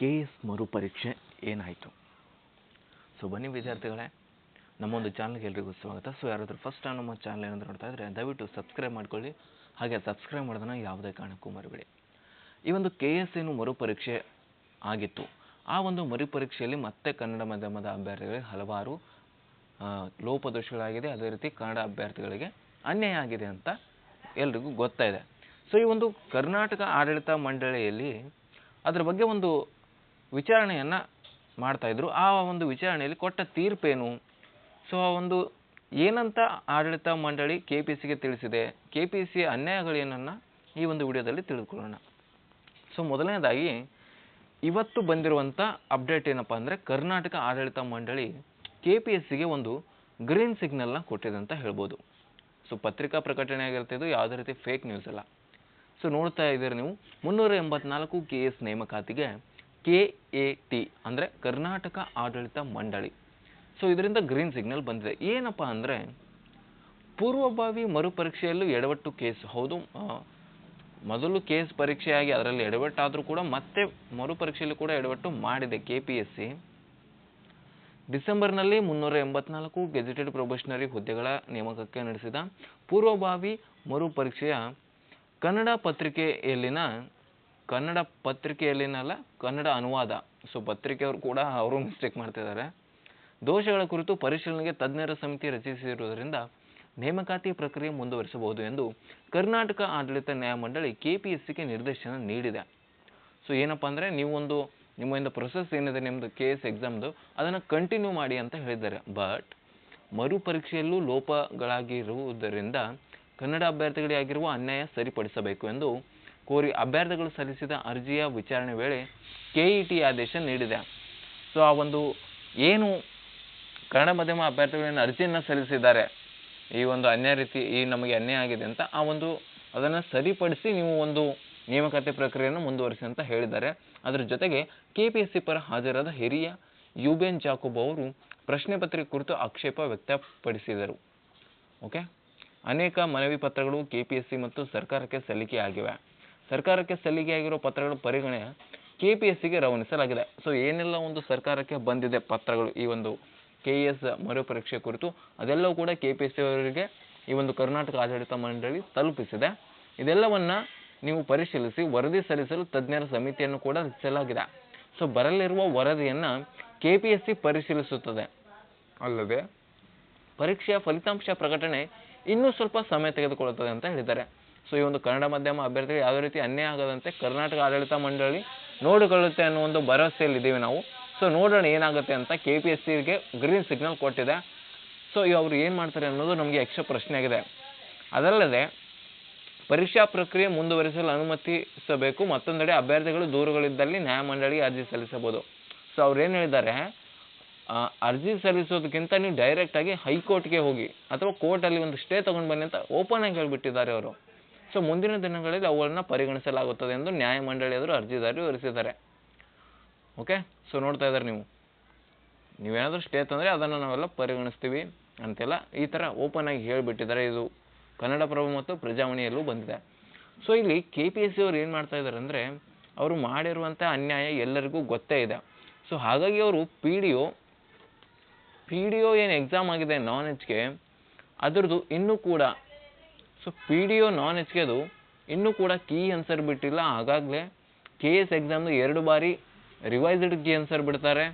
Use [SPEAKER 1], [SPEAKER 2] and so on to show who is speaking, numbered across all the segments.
[SPEAKER 1] K S ಮರುಪರೀಕ್ಷೆ ಏನಾಯಿತು? So ಬನ್ನಿ ವಿದ್ಯಾರ್ಥಿಗಳೇ, ನಮ್ಮೊಂದು ಚಾನಲ್ಗೆ ಎಲ್ರಿಗೂ ಸ್ವಾಗತ. ಸೊ ಯಾರಾದರೂ ಫಸ್ಟ್ ಟೈಮ್ ನಮ್ಮ ಚಾನಲ್ ಏನಾದರೂ ನೋಡ್ತಾ ಇದ್ದರೆ ದಯವಿಟ್ಟು ಸಬ್ಸ್ಕ್ರೈಬ್ ಮಾಡ್ಕೊಳ್ಳಿ. ಹಾಗೆ ಸಬ್ಸ್ಕ್ರೈಬ್ ಮಾಡೋದನ್ನು ಯಾವುದೇ ಕಾರಣಕ್ಕೂ ಮರಿಬೇಡಿ. ಈ ಒಂದು ಕೆ ಎಸ್ ಏನು ಮರುಪರೀಕ್ಷೆ ಆಗಿತ್ತು. ಆ ಒಂದು ಮರುಪರೀಕ್ಷೆಯಲ್ಲಿ ಮತ್ತೆ ಕನ್ನಡ ಮಾಧ್ಯಮದ ಅಭ್ಯರ್ಥಿಗಳಿಗೆ ಹಲವಾರು ಲೋಪದೋಷಗಳಾಗಿದೆ. ಅದೇ ರೀತಿ ಕನ್ನಡ ಅಭ್ಯರ್ಥಿಗಳಿಗೆ ಅನ್ಯಾಯ ಆಗಿದೆ ಅಂತ ಎಲ್ರಿಗೂ ಗೊತ್ತಾಯಿದೆ. ಸೊ ಈ ಒಂದು ಕರ್ನಾಟಕ ಆಡಳಿತ ಮಂಡಳಿಯಲ್ಲಿ ಅದರ ಬಗ್ಗೆ ಒಂದು ವಿಚಾರಣೆಯನ್ನು ಮಾಡ್ತಾಯಿದ್ರು ಆ ಒಂದು ವಿಚಾರಣೆಯಲ್ಲಿ ಕೊಟ್ಟ ತೀರ್ಪೇನು? ಸೊ ಆ ಒಂದು ಏನಂತ ಆಡಳಿತ ಮಂಡಳಿ ಕೆ ಪಿ ಸಿಗೆ ತಿಳಿಸಿದೆ. ಕೆ ಪಿ ಸಿ ಅನ್ಯಾಯಗಳೇನನ್ನು ಈ ಒಂದು ವಿಡಿಯೋದಲ್ಲಿ ತಿಳಿದುಕೊಳ್ಳೋಣ. ಸೊ ಮೊದಲನೇದಾಗಿ ಇವತ್ತು ಬಂದಿರುವಂಥ ಅಪ್ಡೇಟ್ ಏನಪ್ಪ ಅಂದರೆ ಕರ್ನಾಟಕ ಆಡಳಿತ ಮಂಡಳಿ ಕೆ ಪಿ ಎಸ್ ಸಿಗೆ ಒಂದು ಗ್ರೀನ್ ಸಿಗ್ನಲ್ನ ಕೊಟ್ಟಿದೆ ಅಂತ ಹೇಳ್ಬೋದು. ಸೊ ಪತ್ರಿಕಾ ಪ್ರಕಟಣೆ ಇದು, ಯಾವುದೇ ರೀತಿ ಫೇಕ್ ನ್ಯೂಸ್ ಅಲ್ಲ. ಸೊ ನೋಡ್ತಾ ಇದ್ದೀರಿ ನೀವು. ಮುನ್ನೂರ ಎಂಬತ್ನಾಲ್ಕು ಕೆ ಎಸ್ ನೇಮಕಾತಿಗೆ ಕೆ ಎ ಟಿ ಅಂದರೆ ಕರ್ನಾಟಕ ಆಡಳಿತ ಮಂಡಳಿ. ಸೊ ಇದರಿಂದ ಗ್ರೀನ್ ಸಿಗ್ನಲ್ ಬಂದಿದೆ. ಏನಪ್ಪ ಅಂದರೆ ಪೂರ್ವಭಾವಿ ಮರುಪರೀಕ್ಷೆಯಲ್ಲೂ ಎಡವಟ್ಟು ಕೇಸ್ ಹೌದು. ಮೊದಲು ಕೇಸ್ ಪರೀಕ್ಷೆಯಾಗಿ ಅದರಲ್ಲಿ ಎಡವಟ್ಟಾದರೂ ಕೂಡ ಮತ್ತೆ ಮರುಪರೀಕ್ಷೆಯಲ್ಲಿ ಕೂಡ ಎಡವಟ್ಟು ಮಾಡಿದೆ ಕೆ ಪಿ ಎಸ್ ಸಿ ಡಿಸೆಂಬರ್ನಲ್ಲಿ ಮುನ್ನೂರ ಎಂಬತ್ನಾಲ್ಕು ಗೆಜೆಟೆಡ್ ಪ್ರೊಬೆಷನರಿ ಹುದ್ದೆಗಳ ನೇಮಕಕ್ಕೆ ನಡೆಸಿದ ಪೂರ್ವಭಾವಿ ಮರುಪರೀಕ್ಷೆಯ ಕನ್ನಡ ಪತ್ರಿಕೆಯಲ್ಲಿನ ಕನ್ನಡ ಪತ್ರಿಕೆಯಲ್ಲಿನಲ್ಲ, ಕನ್ನಡ ಅನುವಾದ. ಸೊ ಪತ್ರಿಕೆಯವರು ಕೂಡ ಅವರು ಮಿಸ್ಟೇಕ್ ಮಾಡ್ತಿದ್ದಾರೆ. ದೋಷಗಳ ಕುರಿತು ಪರಿಶೀಲನೆಗೆ ತಜ್ಞರ ಸಮಿತಿ ರಚಿಸಿರುವುದರಿಂದ ನೇಮಕಾತಿ ಪ್ರಕ್ರಿಯೆ ಮುಂದುವರಿಸಬಹುದು ಎಂದು ಕರ್ನಾಟಕ ಆಡಳಿತ ನ್ಯಾಯಮಂಡಳಿ ಕೆ ಪಿ ಎಸ್ ಸಿಗೆ ನಿರ್ದೇಶನ ನೀಡಿದೆ. ಸೊ ಏನಪ್ಪ ಅಂದರೆ ನೀವೊಂದು ನಿಮ್ಮಿಂದ ಪ್ರೊಸೆಸ್ ಏನಿದೆ ನಿಮ್ಮದು ಕೆ ಎಸ್ ಎಕ್ಸಾಮ್ದು ಅದನ್ನು ಕಂಟಿನ್ಯೂ ಮಾಡಿ ಅಂತ ಹೇಳಿದ್ದಾರೆ. ಬಟ್ ಮರುಪರೀಕ್ಷೆಯಲ್ಲೂ ಲೋಪಗಳಾಗಿರುವುದರಿಂದ ಕನ್ನಡ ಅಭ್ಯರ್ಥಿಗಳಿಗೆ ಆಗಿರುವ ಅನ್ಯಾಯ ಸರಿಪಡಿಸಬೇಕು ಎಂದು ಕೋರಿ ಅಭ್ಯರ್ಥಿಗಳು ಸಲ್ಲಿಸಿದ ಅರ್ಜಿಯ ವಿಚಾರಣೆ ವೇಳೆ ಕೆಇಟಿ ಆದೇಶ ನೀಡಿದೆ. ಸೊ ಆ ಒಂದು ಏನು ಕನ್ನಡ ಮಾಧ್ಯಮ ಅಭ್ಯರ್ಥಿಗಳೇನು ಅರ್ಜಿಯನ್ನು ಸಲ್ಲಿಸಿದ್ದಾರೆ? ಈ ಒಂದು ಅನ್ಯಾಯ ರೀತಿ, ಈ ನಮಗೆ ಅನ್ಯಾಯ ಆಗಿದೆ ಅಂತ ಆ ಒಂದು ಅದನ್ನು ಸರಿಪಡಿಸಿ ನೀವು ಒಂದು ನೇಮಕಾತಿ ಪ್ರಕ್ರಿಯೆಯನ್ನು ಮುಂದುವರಿಸಿ ಅಂತ ಹೇಳಿದ್ದಾರೆ. ಅದರ ಜೊತೆಗೆ ಕೆ ಪಿ ಎಸ್ ಸಿ ಪರ ಹಾಜರಾದ ಹಿರಿಯ ಯುಬೆನ್ ಜಾಕೋಬ್ ಅವರು ಪ್ರಶ್ನೆ ಪತ್ರಿಕೆ ಕುರಿತು ಆಕ್ಷೇಪ ವ್ಯಕ್ತಪಡಿಸಿದರು. ಓಕೆ ಅನೇಕ ಮನವಿ ಪತ್ರಗಳು ಕೆ ಪಿ ಎಸ್ ಸಿ ಮತ್ತು ಸರ್ಕಾರಕ್ಕೆ ಸಲ್ಲಿಕೆಯಾಗಿವೆ. ಸರ್ಕಾರಕ್ಕೆ ಸಲ್ಲಿಕೆಯಾಗಿರೋ ಪತ್ರಗಳ ಪರಿಗಣನೆ ಕೆ ಪಿ ಎಸ್ ಸಿಗೆ ರವಾನಿಸಲಾಗಿದೆ. ಸೊ ಏನೆಲ್ಲ ಒಂದು ಸರ್ಕಾರಕ್ಕೆ ಬಂದಿದೆ ಪತ್ರಗಳು? ಈ ಒಂದು ಕೆ ಎಸ್ ಮರುಪರೀಕ್ಷೆ ಕುರಿತು ಅದೆಲ್ಲವೂ ಕೂಡ ಕೆ ಪಿ ಎಸ್ ಸಿ ಅವರಿಗೆ ಈ ಒಂದು ಕರ್ನಾಟಕ ಆಡಳಿತ ಮಂಡಳಿ ತಲುಪಿಸಿದೆ. ಇದೆಲ್ಲವನ್ನು ನೀವು ಪರಿಶೀಲಿಸಿ ವರದಿ ಸಲ್ಲಿಸಲು ತಜ್ಞರ ಸಮಿತಿಯನ್ನು ಕೂಡ ರಚಿಸಲಾಗಿದೆ. ಸೊ ಬರಲಿರುವ ವರದಿಯನ್ನು ಕೆ ಪಿ ಎಸ್ ಸಿ ಪರಿಶೀಲಿಸುತ್ತದೆ. ಅಲ್ಲದೆ ಪರೀಕ್ಷೆಯ ಫಲಿತಾಂಶ ಪ್ರಕಟಣೆ ಇನ್ನೂ ಸ್ವಲ್ಪ ಸಮಯ ತೆಗೆದುಕೊಳ್ಳುತ್ತದೆ ಅಂತ ಹೇಳಿದ್ದಾರೆ. ಸೊ, ಈ ಒಂದು ಕನ್ನಡ ಮಾಧ್ಯಮ ಅಭ್ಯರ್ಥಿಗೆ ಯಾವುದೇ ರೀತಿ ಅನ್ಯಾಯ ಆಗದಂತೆ ಕರ್ನಾಟಕ ಆಡಳಿತ ಮಂಡಳಿ ನೋಡಿಕೊಳ್ಳುತ್ತೆ ಅನ್ನೋ ಒಂದು ಭರವಸೆಯಲ್ಲಿದ್ದೀವಿ ನಾವು. ಸೊ, ನೋಡೋಣ ಏನಾಗುತ್ತೆ ಅಂತ ಕೆ ಪಿ ಎಸ್ ಸಿಗೆ ಗ್ರೀನ್ ಸಿಗ್ನಲ್ ಕೊಟ್ಟಿದೆ. ಸೊ ಅವರು ಏನು ಮಾಡ್ತಾರೆ ಅನ್ನೋದು ನಮಗೆ ಯಕ್ಷ ಪ್ರಶ್ನೆಯಾಗಿದೆ ಅದಲ್ಲದೆ, ಪರೀಕ್ಷಾ ಪ್ರಕ್ರಿಯೆ ಮುಂದುವರಿಸಲು ಅನುಮತಿಸಬೇಕು. ಮತ್ತೊಂದೆಡೆ ಅಭ್ಯರ್ಥಿಗಳು ದೂರುಗಳಿದ್ದಲ್ಲಿ ನ್ಯಾಯಮಂಡಳಿಗೆ ಅರ್ಜಿ ಸಲ್ಲಿಸಬಹುದು. ಸೊ, ಅವ್ರು ಏನು ಹೇಳಿದ್ದಾರೆ? ಅರ್ಜಿ ಸಲ್ಲಿಸೋದಕ್ಕಿಂತ ನೀವು ಡೈರೆಕ್ಟಾಗಿ ಹೈಕೋರ್ಟ್ಗೆ ಹೋಗಿ ಅಥವಾ ಕೋರ್ಟಲ್ಲಿ ಒಂದು ಸ್ಟೇ ತೊಗೊಂಡು ಬನ್ನಿ ಅಂತ ಓಪನ್ ಆಗಿ ಹೇಳಿಬಿಟ್ಟಿದ್ದಾರೆ ಅವರು. ಸೊ ಮುಂದಿನ ದಿನಗಳಲ್ಲಿ ಅವುಗಳನ್ನ ಪರಿಗಣಿಸಲಾಗುತ್ತದೆ ಎಂದು ನ್ಯಾಯಮಂಡಳಿಯವರು ಅರ್ಜಿದಾರರು ವಿವರಿಸಿದ್ದಾರೆ. ಓಕೆ ಸೊ ನೋಡ್ತಾ ಇದ್ದಾರೆ ನೀವು. ನೀವೇನಾದರೂ ಸ್ಟೇ ತಂದರೆ ಅದನ್ನು ನಾವೆಲ್ಲ ಪರಿಗಣಿಸ್ತೀವಿ ಅಂತೆಲ್ಲ ಈ ಥರ ಓಪನ್ ಆಗಿ ಹೇಳಿಬಿಟ್ಟಿದ್ದಾರೆ. ಇದು ಕನ್ನಡಪ್ರಭ ಮತ್ತು ಪ್ರಜಾವಾಣಿಯಲ್ಲೂ ಬಂದಿದೆ. ಸೊ ಇಲ್ಲಿ ಕೆ ಪಿ ಎಸ್ ಸಿ ಅವ್ರು ಏನು ಮಾಡ್ತಾ ಇದ್ದಾರೆ ಅಂದರೆ ಅವರು ಮಾಡಿರುವಂಥ ಅನ್ಯಾಯ ಎಲ್ಲರಿಗೂ ಗೊತ್ತೇ ಇದೆ. ಸೊ ಹಾಗಾಗಿ ಅವರು P D O P D O ಏನು ಎಕ್ಸಾಮ್ ಆಗಿದೆ ನಾನ್ ಎಚ್ಗೆ ಅದರದ್ದು ಇನ್ನೂ ಕೂಡ so P D O non H ಕೆದು ಇನ್ನೂ ಕೂಡ ಕೀ ಆನ್ಸರ್ ಬಿಟ್ಟಿಲ್ಲ. ಆಗಾಗಲೇ ಕೆ ಎಸ್ ಎಕ್ಸಾಮ್ದು ಎರಡು ಬಾರಿ ರಿವೈಸ್ಡ್ ಕೀ ಆನ್ಸರ್ ಬಿಡ್ತಾರೆ.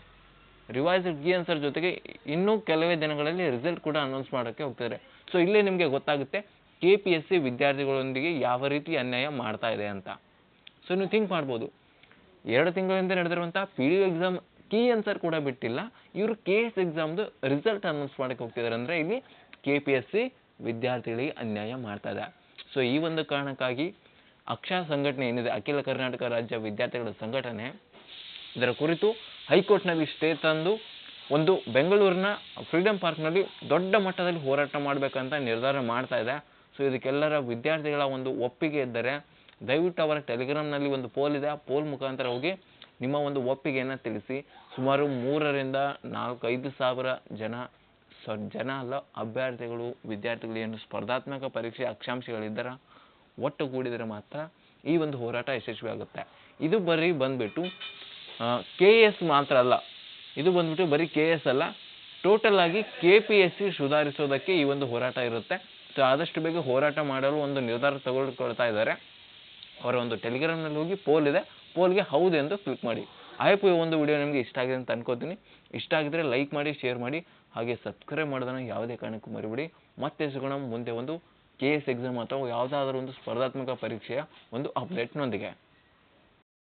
[SPEAKER 1] ರಿವೈಸ್ಡ್ ಕೀ ಆನ್ಸರ್ ಜೊತೆಗೆ ಇನ್ನೂ ಕೆಲವೇ ದಿನಗಳಲ್ಲಿ ರಿಸಲ್ಟ್ ಕೂಡ ಅನೌನ್ಸ್ ಮಾಡೋಕ್ಕೆ ಹೋಗ್ತಾರೆ. ಸೊ ಇಲ್ಲೇ ನಿಮಗೆ ಗೊತ್ತಾಗುತ್ತೆ ಕೆ ಪಿ ಎಸ್ ಸಿ ವಿದ್ಯಾರ್ಥಿಗಳೊಂದಿಗೆ ಯಾವ ರೀತಿ ಅನ್ಯಾಯ ಮಾಡ್ತಾ ಇದೆ ಅಂತ. ಸೊ ನೀವು ಥಿಂಕ್ ಮಾಡ್ಬೋದು. ಎರಡು ತಿಂಗಳಿಂದ ನಡೆದಿರುವಂಥ P D exam key answer ಕೂಡ ಬಿಟ್ಟಿಲ್ಲ. ಇವರು ಕೆ ಎಸ್ ಎಕ್ಸಾಮ್ದು ರಿಸಲ್ಟ್ ಅನೌನ್ಸ್ ಮಾಡೋಕ್ಕೆ ಹೋಗ್ತಿದ್ದಾರೆ. ಅಂದರೆ ಇಲ್ಲಿ ಕೆ ಪಿ ಎಸ್ ಸಿ ವಿದ್ಯಾರ್ಥಿಗಳಿಗೆ ಅನ್ಯಾಯ ಮಾಡ್ತಾ ಇದೆ ಸೊ ಈ ಒಂದು ಕಾರಣಕ್ಕಾಗಿ ಅಕ್ಷಯ ಸಂಘಟನೆ ಏನಿದೆ, ಅಖಿಲ ಕರ್ನಾಟಕ ರಾಜ್ಯ ವಿದ್ಯಾರ್ಥಿಗಳ ಸಂಘಟನೆ ಇದರ ಕುರಿತು ಹೈಕೋರ್ಟ್ನಲ್ಲಿ ಸ್ಟೇ ತಂದು ಒಂದು ಬೆಂಗಳೂರಿನ ಫ್ರೀಡಂ ಪಾರ್ಕ್ನಲ್ಲಿ ದೊಡ್ಡ ಮಟ್ಟದಲ್ಲಿ ಹೋರಾಟ ಮಾಡಬೇಕಂತ ನಿರ್ಧಾರ ಮಾಡ್ತಾ ಇದೆ. ಸೊ ಇದಕ್ಕೆಲ್ಲರ ವಿದ್ಯಾರ್ಥಿಗಳ ಒಂದು ಒಪ್ಪಿಗೆ ಇದ್ದರೆ ದಯವಿಟ್ಟು ಅವರ ಟೆಲಿಗ್ರಾಮ್ನಲ್ಲಿ ಒಂದು ಪೋಲ್ ಇದೆ. ಆ ಪೋಲ್ ಮುಖಾಂತರ ಹೋಗಿ ನಿಮ್ಮ ಒಂದು ಒಪ್ಪಿಗೆಯನ್ನು ತಿಳಿಸಿ. ಸುಮಾರು ಮೂರರಿಂದ ನಾಲ್ಕೈದು ಸಾವಿರ ಜನ ಸ ಜನ ಅಲ್ಲ, ಅಭ್ಯರ್ಥಿಗಳು, ವಿದ್ಯಾರ್ಥಿಗಳು ಏನು ಸ್ಪರ್ಧಾತ್ಮಕ ಪರೀಕ್ಷೆ ಅಕ್ಷಾಂಶಗಳಿದ್ದರ ಒಟ್ಟುಗೂಡಿದರೆ ಮಾತ್ರ ಈ ಒಂದು ಹೋರಾಟ ಯಶಸ್ವಿ ಆಗುತ್ತೆ. ಇದು ಬರೀ ಬಂದ್ಬಿಟ್ಟು ಕೆ ಎಸ್ ಮಾತ್ರ ಅಲ್ಲ, ಇದು ಬಂದ್ಬಿಟ್ಟು ಬರೀ ಕೆ ಎಸ್ ಅಲ್ಲ ಟೋಟಲ್ ಆಗಿ ಕೆ ಪಿ ಎಸ್ ಸಿ ಸುಧಾರಿಸೋದಕ್ಕೆ ಈ ಒಂದು ಹೋರಾಟ ಇರುತ್ತೆ. ಸೊ ಆದಷ್ಟು ಬೇಗ ಹೋರಾಟ ಮಾಡಲು ಒಂದು ನಿರ್ಧಾರ ತಗೊಳ್ಕೊಳ್ತಾ ಇದ್ದಾರೆ. ಅವರ ಒಂದು ಟೆಲಿಗ್ರಾಮ್ನಲ್ಲಿ ಹೋಗಿ ಪೋಲ್ ಇದೆ. ಪೋಲ್ಗೆ ಹೌದು ಎಂದು ಕ್ಲಿಕ್ ಮಾಡಿ. ಈ ಒಂದು ವಿಡಿಯೋ ನಿಮಗೆ ಇಷ್ಟ ಆಗಿದೆ ಅಂತ ಅನ್ಕೋತೀನಿ. ಇಷ್ಟ ಆಗಿದ್ರೆ ಲೈಕ್ ಮಾಡಿ ಶೇರ್ ಮಾಡಿ, ಹಾಗೆ ಸಬ್ಸ್ಕ್ರೈಬ್ ಮಾಡೋದನ್ನು ಯಾವುದೇ ಕಾರಣಕ್ಕೂ ಮರಿಬಿಡಿ. ಮತ್ತೆ ಸಿಗೋಣ ಮುಂದೆ ಒಂದು ಕೆ ಎಸ್ ಎಕ್ಸಾಮ್ ಅಥವಾ ಯಾವುದಾದ್ರೂ ಒಂದು ಸ್ಪರ್ಧಾತ್ಮಕ ಪರೀಕ್ಷೆಯ ಒಂದು ಅಪ್ಡೇಟ್ನೊಂದಿಗೆ